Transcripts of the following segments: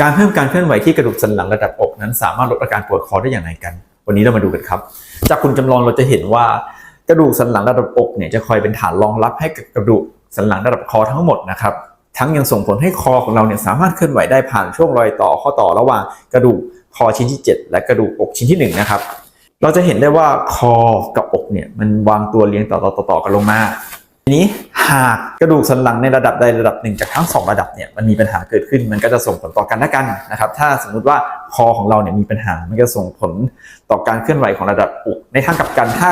การเพิ่มการเคลื่อนไหวที่กระดูกสันหลังระดับอกนั้น สามารถลดอาการปวดคอได้อย่างไรกัน วันนี้เรามาดูกันครับ จากคุณจำลองเราจะเห็นว่ากระดูกสันหลังระดับอกเนี่ยจะคอยเป็นฐานรองรับให้กับกระดูกสันหลังระดับคอทั้งหมดนะครับ ทั้งยังส่งผลให้คอของเราเนี่ยสามารถเคลื่อนไหวได้ผ่านช่วงรอยต่อข้อต่อระหว่างกระดูกคอชิ้นที่ 7 และกระดูกอกชิ้นที่1นะครับ เราจะเห็นได้ว่าคอกับอกเนี่ยมันวางตัวเรียงต่อต่อต่อต่อกันลงมา ทีนี้หากกระดูกสันหลังในระดับใดระดับหนึ่งจากทั้งสองระดับเนี่ยมันมีปัญหาเกิดขึ้น มันก็จะส่งผลต่อกันและกันนะครับ ถ้าสมมุติว่าคอของเราเนี่ยมีปัญหา มันก็ส่งผลต่อการเคลื่อนไหวของระดับอก ในทางกลับกันถ้า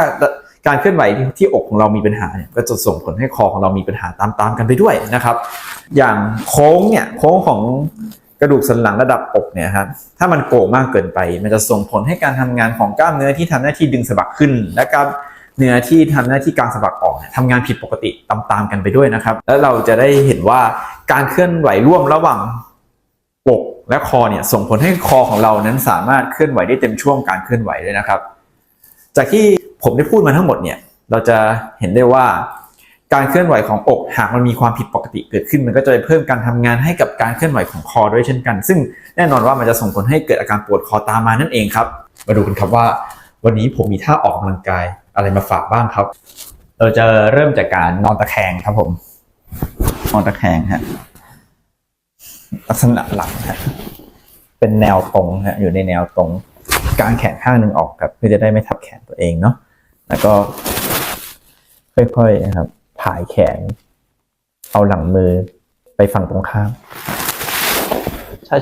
การเคลื่อนไหวที่อกของเรามีปัญหาเนี่ยก็จะส่งผลให้คอของเรามีปัญหาตามๆกันไปด้วยนะครับ อย่างโค้งเนี่ยโค้งของกระดูกสันหลังระดับอกเนี่ยครับถ้ามันโก่งมากเกินไป มันจะส่งผลให้การทำงานของกล้ามเนื้อที่ทำหน้าที่ดึงสะบักขึ้น และกาม เนื้อที่ทำหน้าที่กลางสะบักออกเนี่ยทำงานผิดปกติตามๆกันไปด้วยนะครับ แล้วเราจะได้เห็นว่าการเคลื่อนไหวร่วมระหว่างอกและคอเนี่ยส่งผลให้คอของเรานั้นสามารถเคลื่อนไหวได้เต็มช่วงการเคลื่อนไหวเลยนะครับ จากที่ผมได้พูดมาทั้งหมดเนี่ยเราจะเห็นได้ว่าการเคลื่อนไหวของอกหากมันมีความผิดปกติเกิดขึ้น มันก็จะไปเพิ่มการทำงานให้กับการเคลื่อนไหวของคอด้วยเช่นกัน ซึ่งแน่นอนว่ามันจะส่งผลให้เกิดอาการปวดคอตามมานั่นเองครับ มาดูกันครับว่า วันนี้ผมมีท่าออกกำลังกาย อะไรมาฝากบ้างครับ เราจะเริ่มจากการนอนตะแคงครับผมนอนตะแคงฮะลักษณะหลังฮะเป็นแนวตรงฮะอยู่ในแนวตรงกางแขนข้างหนึ่งออกครับ เพื่อจะได้ไม่ทับแขนตัวเองเนาะแล้วก็ ค่อยๆนะครับผายแขน เอาหลังมือไปฝั่งตรงข้าม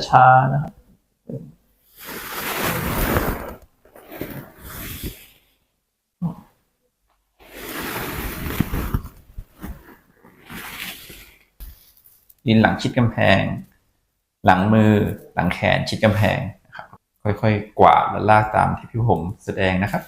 ช้าๆนะครับ ดินหลังชิดกำแพง หลังมือหลังแขนชิดกำแพงนะครับค่อยๆ กวาดและลากตามที่พี่ผมแสดงนะครับ